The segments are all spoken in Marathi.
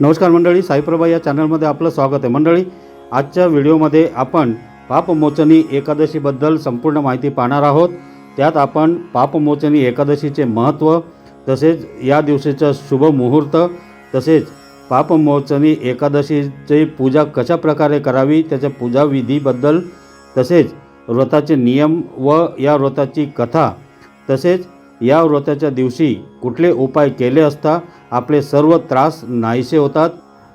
नमस्कार मंडळी साईप्रभा या चॅनलमध्ये आपलं स्वागत आहे. मंडळी आजच्या व्हिडिओमध्ये आपण पापमोचनी एकादशीबद्दल संपूर्ण माहिती पाहणार आहोत. त्यात आपण पापमोचनी एकादशीचे महत्त्व तसेच या दिवशीचं शुभ मुहूर्त तसेच पापमोचनी एकादशीची पूजा कशा प्रकारे करावी त्याच्या पूजाविधीबद्दल तसेच व्रताचे नियम व या व्रताची कथा तसेच या व्रताच्या दिवशी कुठले उपाय केले असता आपले सर्व त्रास नाहीसे होतात?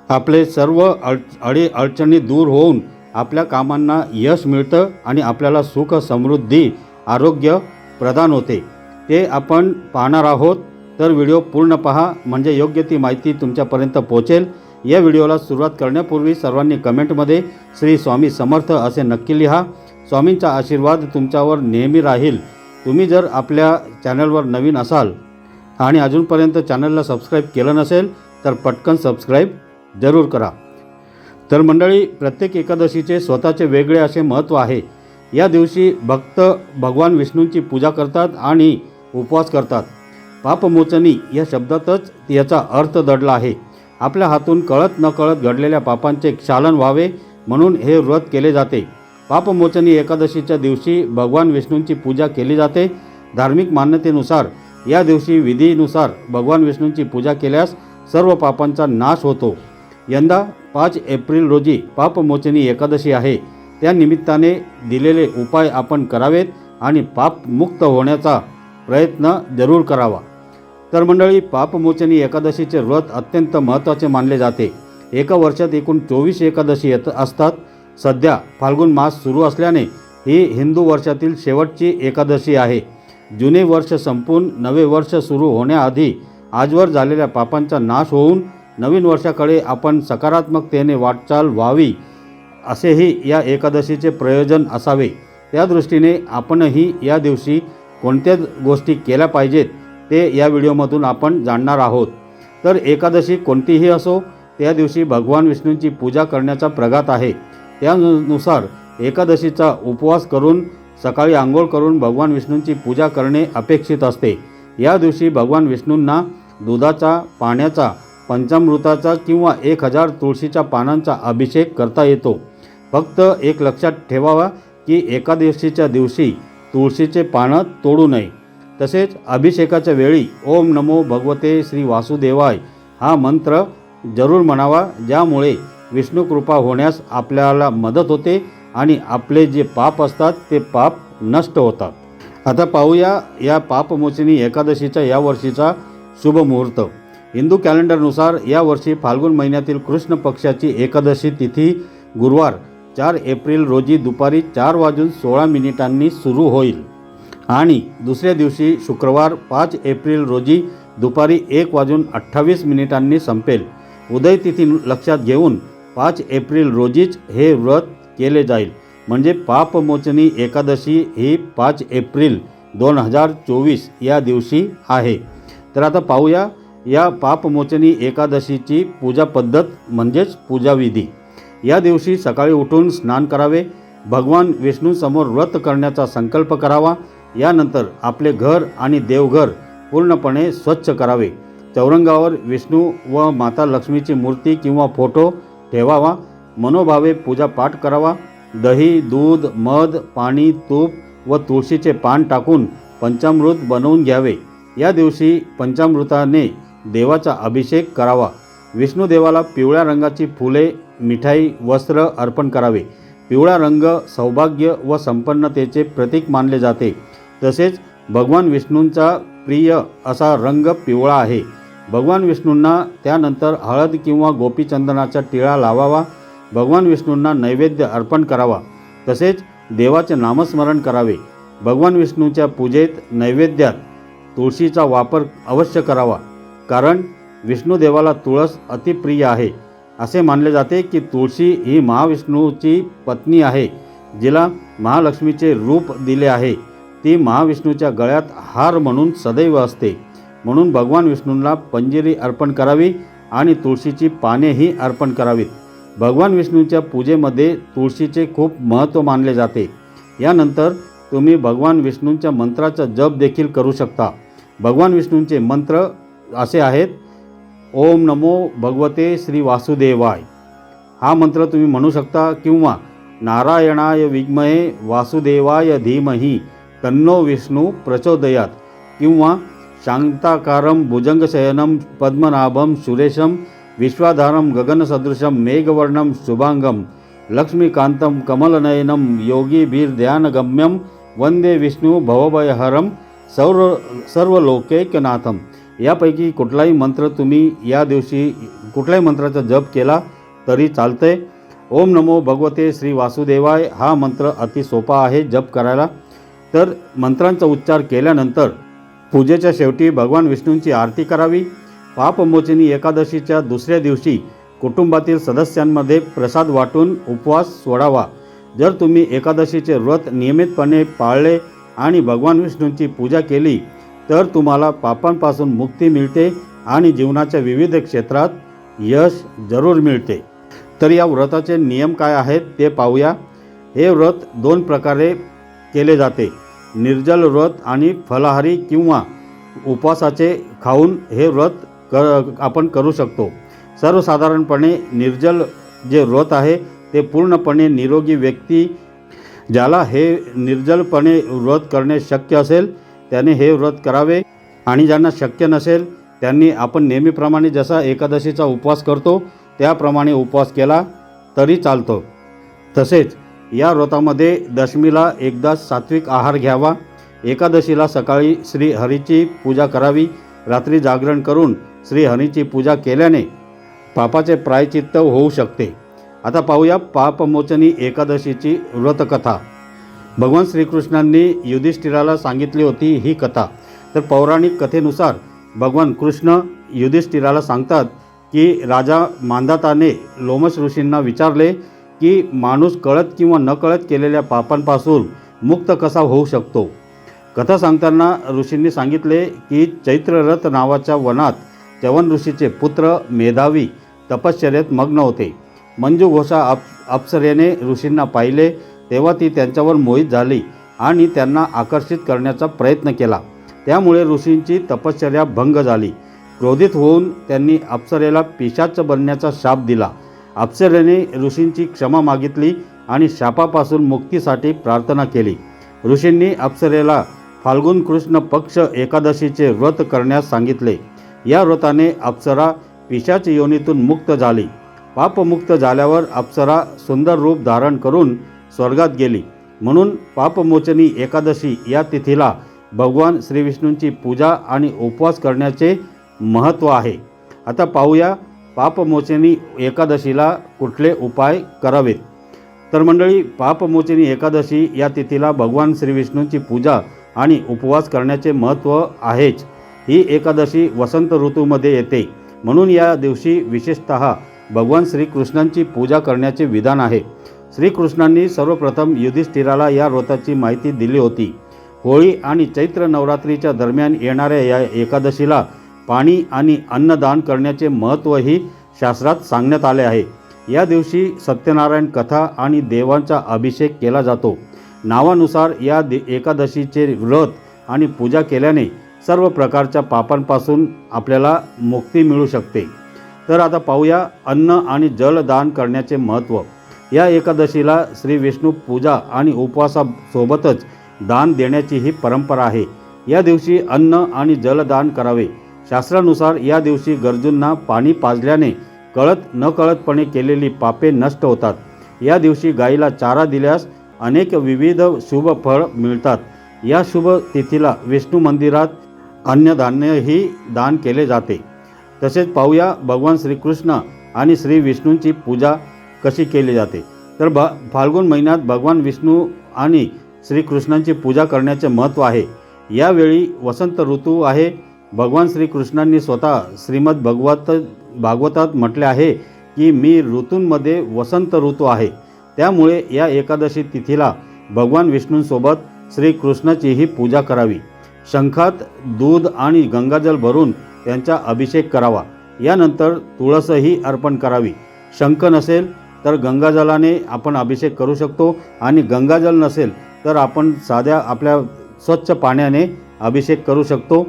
आपले सर्व अड अडी अडचणी दूर होऊन आपल्या कामांना यश मिळतं आणि आपल्याला सुख समृद्धी आरोग्य प्रदान होते. ते आपण पाहणार आहोत. तर व्हिडिओ पूर्ण पहा. म्हणजे योग्य ती माहिती तुमच्यापर्यंत पोहोचेल. या व्हिडिओला सुरुवात करण्यापूर्वी सर्वांनी कमेंटमध्ये श्री स्वामी समर्थ असे नक्की लिहा. स्वामींचा आशीर्वाद तुमच्यावर नेहमी राहील. तुम्ही जर आपल्या चॅनलवर नवीन असाल आणि अजूनपर्यंत चॅनलला सबस्क्राईब केलं नसेल तर पटकन सबस्क्राईब जरूर करा. तर मंडळी प्रत्येक एकादशीचे स्वतःचे वेगळे असे महत्त्व आहे. या दिवशी भक्त भगवान विष्णूंची पूजा करतात आणि उपवास करतात. पापमोचनी या शब्दातच याचा अर्थ दडला आहे. आपल्या हातून कळत नकळत घडलेल्या पापांचे क्षालन व्हावे म्हणून हे व्रत केले जाते. पापमोचनी एकादशीच्या दिवशी भगवान विष्णूंची पूजा केली जाते. धार्मिक मान्यतेनुसार या दिवशी विधीनुसार भगवान विष्णूंची पूजा केल्यास सर्व पापांचा नाश होतो. यंदा पाच एप्रिल रोजी पापमोचनी एकादशी आहे. त्या निमित्ताने दिलेले उपाय आपण करावेत आणि पापमुक्त होण्याचा प्रयत्न जरूर करावा. तर मंडळी पापमोचनी एकादशीचे व्रत अत्यंत महत्त्वाचे मानले जाते. एका वर्षात एकूण चोवीस एकादशी येत असतात. सध्या फाल्गुन मास सुरू असल्याने ही हिंदू वर्षातील शेवटची एकादशी आहे. जुने वर्ष संपून नवे वर्ष सुरू होण्याआधी आजवर झालेल्या पापांचा नाश होऊन नवीन वर्षाकडे आपण सकारात्मकतेने वाटचाल व्हावी असेही या एकादशीचे प्रयोजन असावे. त्या दृष्टीने आपणही या दिवशी कोणत्या गोष्टी केल्या पाहिजेत ते या व्हिडिओमधून आपण जाणणार आहोत. तर एकादशी कोणतीही असो त्या दिवशी भगवान विष्णूंची पूजा करण्याचा प्रघात आहे. त्यानुसार एकादशीचा उपवास करून सकाळी आंघोळ करून भगवान विष्णूंची पूजा करणे अपेक्षित असते. या दिवशी भगवान विष्णूंना दुधाचा पाण्याचा पंचामृताचा किंवा एक हजार तुळशीच्या पानांचा अभिषेक करता येतो. फक्त एक लक्षात ठेवावा की एकादशीच्या दिवशी तुळशीचे पानं तोडू नये. तसेच अभिषेकाच्या वेळी ओम नमो भगवते श्री वासुदेवाय हा मंत्र जरूर म्हणावा ज्यामुळे विष्णू कृपा होण्यास आपल्याला मदत होते आणि आपले जे पाप असतात ते पाप नष्ट होतात. आता पाहूया या पापमोचनी एकादशीचा या वर्षीचा शुभ मुहूर्त. हिंदू कॅलेंडरनुसार यावर्षी फाल्गुन महिन्यातील कृष्ण पक्षाची एकादशी तिथी गुरुवार चार एप्रिल रोजी दुपारी चार वाजून सोळा मिनिटांनी सुरू होईल. आणि दुसऱ्या दिवशी शुक्रवार पाच एप्रिल रोजी दुपारी एक वाजून अठ्ठावीस मिनिटांनी संपेल. उदयतिथी लक्षात घेऊन पाच एप्रिल रोजीच हे व्रत केले जाईल. म्हणजे पापमोचनी एकादशी ही पाच एप्रिल दोन हजार चोवीस या दिवशी आहे. तर आता पाहूया या पापमोचनी एकादशीची पूजा पद्धत म्हणजेच पूजाविधी. या दिवशी सकाळी उठून स्नान करावे भगवान विष्णूसमोर व्रत करण्याचा संकल्प करावा यानंतर आपले घर आणि देवघर पूर्णपणे स्वच्छ करावे. चौरंगावर विष्णू व माता लक्ष्मीची मूर्ती किंवा फोटो ठेवावा. मनोभावे पूजापाठ करावा. दही दूध मध पाणी तूप व तुळशीचे पान टाकून पंचामृत बनवून घ्यावे. या दिवशी पंचामृताने देवाचा अभिषेक करावा. विष्णुदेवाला पिवळ्या रंगाची फुले मिठाई वस्त्र अर्पण करावे. पिवळा रंग सौभाग्य व संपन्नतेचे प्रतीक मानले जाते. तसेच भगवान विष्णूंचा प्रिय असा रंग पिवळा आहे. भगवान विष्णूंना त्यानंतर हळद किंवा गोपीचंदनाचा टिळा लावावा भगवान विष्णूंना नैवेद्य अर्पण करावा तसेच देवाचे नामस्मरण करावे. भगवान विष्णूच्या पूजेत नैवेद्यात तुळशीचा वापर अवश्य करावा कारण विष्णूदेवाला तुळस अतिप्रिय आहे. असे मानले जाते की तुळशी ही महाविष्णूची पत्नी आहे जिला महालक्ष्मीचे रूप दिले आहे. ती महाविष्णूच्या गळ्यात हार म्हणून सदैव असते. म्हणून भगवान विष्णूंना पंजिरी अर्पण करावी आणि तुळशीची पानेही अर्पण करावीत. भगवान विष्णूच्या पूजेमध्ये तुळशीचे खूप महत्त्व मानले जाते. यानंतर तुम्ही भगवान विष्णूंच्या मंत्राचा जप देखील करू शकता. भगवान विष्णूंचे मंत्र असे आहेत ओम नमो भगवते श्री वासुदेवाय. हा मंत्र तुम्ही म्हणू शकता किंवा नारायणाय विग्महे वासुदेवाय धीमही तन्नो विष्णू प्रचोदयात. किंवा शांताकारं भुजंगशयनं पद्मनाभं सुरेशं विश्वाधारं गगनसदृशं मेघवर्णं शुभांगं लक्ष्मीकान्तं कमलनयनं योगीभिर्ध्यानगम्यं वंदे विष्णू भवभयहरं सर्व सर्वलोकैकनाथम यापैकी कुठलाही मंत्र तुम्ही या दिवशी कुठल्याही मंत्राचा जप केला तरी चालते ओम नमो भगवते श्री वासुदेवाय. हा मंत्र अति सोपा आहे जप करायला. तर मंत्रांचा उच्चार केल्यानंतर पूजेच्या शेवटी भगवान विष्णूंची आरती करावी. पापमोचनी एकादशीच्या दुसऱ्या दिवशी कुटुंबातील सदस्यांमध्ये प्रसाद वाटून उपवास सोडावा. जर तुम्ही एकादशीचे व्रत नियमितपणे पाळले आणि भगवान विष्णूंची पूजा केली तर तुम्हाला पापांपासून मुक्ती मिळते आणि जीवनाच्या विविध क्षेत्रात यश जरूर मिळते. तर या व्रताचे नियम काय आहेत ते पाहूया. हे व्रत दोन प्रकारे केले जाते. निर्जल व्रत आणि फलाहारी किंवा उपवासाचे खाऊन हे व्रत क आपण करू शकतो. सर्वसाधारणपणे निर्जल जे व्रत आहे ते पूर्णपणे निरोगी व्यक्ती ज्याला हे निर्जलपणे व्रत करणे शक्य असेल त्याने हे व्रत करावे. आणि ज्यांना शक्य नसेल त्यांनी आपण नेहमीप्रमाणे जसा एकादशीचा उपवास करतो त्याप्रमाणे उपवास केला तरी चालतो. तसेच या व्रतामध्ये दशमीला एकदा सात्विक आहार घ्यावा. एकादशीला सकाळी श्री हरीची पूजा करावी. रात्री जागरण करून श्री हरीची पूजा केल्याने पापाचे प्रायचित्त होऊ शकते. आता पाहूया पापमोचनी एकादशीची व्रतकथा. भगवान श्रीकृष्णांनी युधिष्ठिराला सांगितली होती ही कथा. तर पौराणिक कथेनुसार भगवान कृष्ण युधिष्ठिराला सांगतात की राजा मांधाताने लोमस ऋषींना विचारले की माणूस कळत किंवा नकळत केलेल्या पापांपासून मुक्त कसा होऊ शकतो? कथा सांगताना ऋषींनी सांगितले की चैत्ररथ नावाच्या वनात चवन ऋषीचे पुत्र मेधावी तपश्चर्येत मग्न होते. मंजू घोषा अप अप्सरेने ऋषींना पाहिले तेव्हा ती त्यांच्यावर मोहित झाली आणि त्यांना आकर्षित करण्याचा प्रयत्न केला. त्यामुळे ऋषींची तपश्चर्या भंग झाली. क्रोधित होऊन त्यांनी अप्सरेला पिशाच बनण्याचा शाप दिला. अप्सरेने ऋषींची क्षमा मागितली आणि शापापासून मुक्तीसाठी प्रार्थना केली. ऋषींनी अप्सरेला फाल्गुन कृष्ण पक्ष एकादशीचे व्रत करण्यास सांगितले. या व्रताने अप्सरा पिशाच योनीतून मुक्त झाली. पापमुक्त झाल्यावर अप्सरा सुंदर रूप धारण करून स्वर्गात गेली. म्हणून पापमोचनी एकादशी या तिथीला भगवान श्रीविष्णूंची पूजा आणि उपवास करण्याचे महत्त्व आहे. आता पाहूया पापमोचनी एकादशीला कुठले उपाय करावेत? तर मंडळी पापमोचनी एकादशी या तिथीला भगवान श्रीविष्णूंची पूजा आणि उपवास करण्याचे महत्त्व आहेच. ही एकादशी वसंत ऋतूमध्ये येते. म्हणून या दिवशी विशेषत भगवान श्रीकृष्णांची पूजा करण्याचे विधान आहे. श्रीकृष्णांनी सर्वप्रथम युधिष्ठिराला या व्रताची माहिती दिली होती. होळी आणि चैत्र नवरात्रीच्या दरम्यान येणाऱ्या या एकादशीला पाणी आणि अन्नदान करण्याचे महत्त्वही शास्त्रात सांगण्यात आले आहे. या दिवशी सत्यनारायण कथा आणि देवांचा अभिषेक केला जातो. नावानुसार या दे एकादशीचे व्रत आणि पूजा केल्याने सर्व प्रकारच्या पापांपासून आपल्याला मुक्ती मिळू शकते. तर आता पाहूया अन्न आणि जलदान करण्याचे महत्त्व या एकादशीला श्री विष्णू पूजा आणि उपवासासोबतच दान देण्याची ही परंपरा आहे. या दिवशी अन्न आणि जलदान करावे. शास्त्रानुसार या दिवशी गरजूंना पाणी पाजल्याने कळत नकळतपणे केलेली पापे नष्ट होतात. या दिवशी गाईला चारा दिल्यास अनेक विविध शुभ फळ मिळतात. या शुभ तिथीला विष्णू मंदिरात अन्नधान्यही दान केले जाते. तसेच पाहूया भगवान श्रीकृष्ण आणि श्री विष्णूंची पूजा कशी केली जाते. तर भ फाल्गुन महिन्यात भगवान विष्णू आणि श्रीकृष्णांची पूजा करण्याचे महत्त्व आहे. यावेळी वसंत ऋतू आहे. भगवान श्रीकृष्णांनी स्वतः श्रीमद भगवत भागवतात म्हटले आहे की मी ऋतूंमध्ये वसंत ऋतू आहे. त्यामुळे या एकादशी तिथीला भगवान विष्णूंसोबत श्रीकृष्णाचीही पूजा करावी. शंखात दूध आणि गंगाजल भरून त्यांचा अभिषेक करावा. यानंतर तुळसही अर्पण करावी. शंख नसेल तर गंगाजलाने आपण अभिषेक करू शकतो आणि गंगाजल नसेल तर आपण साध्या आपल्या स्वच्छ पाण्याने अभिषेक करू शकतो.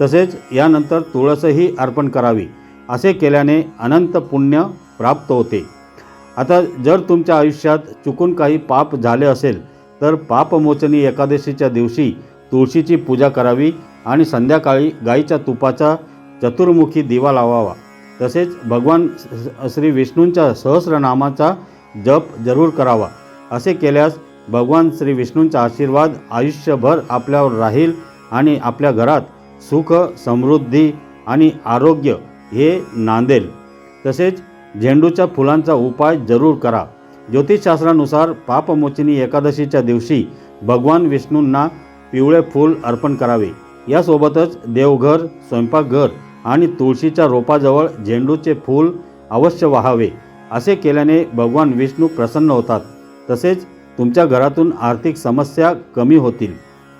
तसेच यानंतर तुळसही अर्पण करावी असे केल्याने अनंत पुण्य प्राप्त होते. आता जर तुमच्या आयुष्यात चुकून काही पाप झाले असेल तर पापमोचनी एकादशीच्या दिवशी तुळशीची पूजा करावी आणि संध्याकाळी गाईच्या तुपाचा चतुर्मुखी दिवा लावावा. तसेच भगवान श्री विष्णूंच्या सहस्रनामाचा जप जरूर करावा. असे केल्यास भगवान श्री विष्णूंचा आशीर्वाद आयुष्यभर आपल्यावर राहील आणि आपल्या घरात सुख समृद्धी आणि आरोग्य हे नांदेल. तसेच झेंडूच्या फुलांचा उपाय जरूर करा. ज्योतिषशास्त्रानुसार पापमोचिनी एकादशीच्या दिवशी भगवान विष्णूंना पिवळे फूल अर्पण करावे. यासोबतच देवघर स्वयंपाकघर आणि तुळशीच्या रोपाजवळ झेंडूचे फूल अवश्य वाहावे असे केल्याने भगवान विष्णू प्रसन्न होतात. तसेच तुमच्या घरातून आर्थिक समस्या कमी होतील.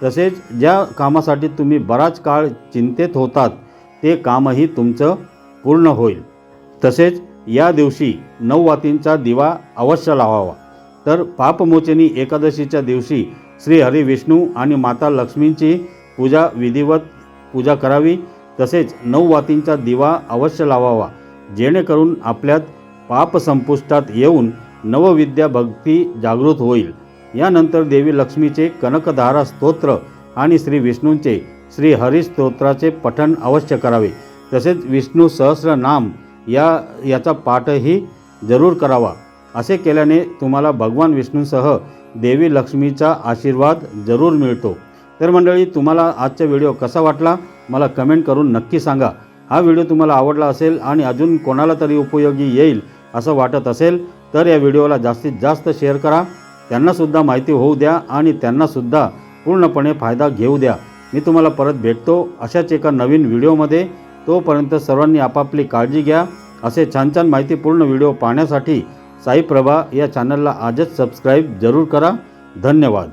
तसेच ज्या कामासाठी तुम्ही बराच काळ चिंतेत होतात ते कामही तुमचं पूर्ण होईल. तसेच या दिवशी नववातींचा दिवा अवश्य लावावा. तर पापमोचनी एकादशीच्या दिवशी श्री हरी विष्णू आणि माता लक्ष्मींची पूजा विधिवत पूजा करावी तसेच नववातींचा दिवा अवश्य लावावा जेणेकरून आपल्यात पाप संपुष्टात येऊन नवविद्या भक्ती जागृत होईल. यानंतर देवी लक्ष्मीचे कनकधारा स्तोत्र आणि श्री विष्णूंचे श्री हरिस्तोत्राचे पठण अवश्य करावे. तसेच विष्णू सहस्रनाम या याचा पाठही जरूर करावा. असे केल्याने तुम्हाला भगवान विष्णूसह देवी लक्ष्मीचा आशीर्वाद जरूर मिळतो. तर मंडळी तुम्हाला आजचा व्हिडिओ कसा वाटला? मला कमेंट करून नक्की सांगा. हा व्हिडिओ तुम्हाला आवडला असेल आणि अजून कोणाला तरी उपयोगी येईल असं वाटत असेल तर या व्हिडिओला जास्तीत जास्त शेअर करा. त्यांनासुद्धा माहिती होऊ द्या आणि त्यांनासुद्धा पूर्णपणे फायदा घेऊ द्या. मी तुम्हाला परत भेटतो अशाच एका नवीन व्हिडिओमध्ये. तोपर्यंत सर्वांनी आपापली काळजी घ्या. असे छान छान माहितीपूर्ण व्हिडिओ पाहण्यासाठी साई प्रभा या चॅनलला आजच सबस्क्राईब जरूर करा. धन्यवाद.